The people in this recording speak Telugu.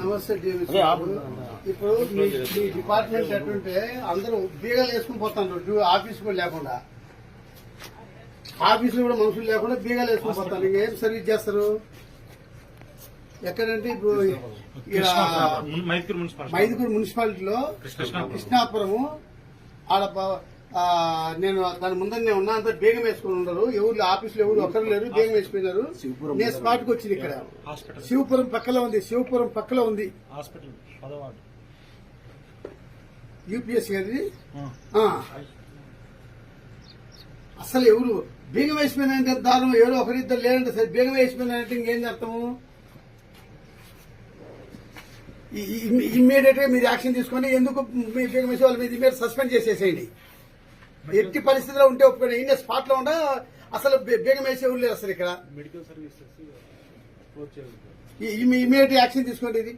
నమస్తే ఇప్పుడు మీ మీ డిపార్ట్మెంట్ ఎట్టుంటే అందరూ బీగాలు వేసుకుని పోతాను ఆఫీస్ కూడా లేకుండా. ఆఫీసులు కూడా మనుషులు లేకుండా బీగాలు వేసుకుని పోతాను ఇంకేం సర్వీస్ చేస్తారు? ఎక్కడంటే ఇప్పుడు మైదుగురు మున్సిపాలిటీలో కృష్ణాపురము ఆడ నేను దాని ముందరనే ఉన్నా అంతా బేగం వేసుకుని ఉన్నారు ఎవరు ఆఫీసులో ఎవరు ఒక్కరు లేరు బేగం వేసిపోయినారు. నేను స్పాట్కి వచ్చింది ఇక్కడ. హాస్పిటల్. శివపురం పక్కలో ఉంది శివపురం పక్కలో ఉంది. యూపీఎస్ గారి ఆ. అసలు ఎవరు బీగం వేసిపోయినంటే దారుణం. ఎవరో ఒకరిద్దరు లేదంటే సరే బీగం వేసిపోయినంటే ఇంకేం అర్థము? ఇమ్మీడియట్గా మీరు యాక్షన్ తీసుకొని ఎందుకు మీరు సస్పెండ్ చేసేసేయండి? ఎట్టి పరిస్థితిలో ఉంటే ఒప్పుకొని ఇన్ని స్పాట్లో ఉండ అసలు బేగం వేసే లేరు అసలు ఇక్కడ. ఇమీడియట్ యాక్షన్ తీసుకోండి ఇది.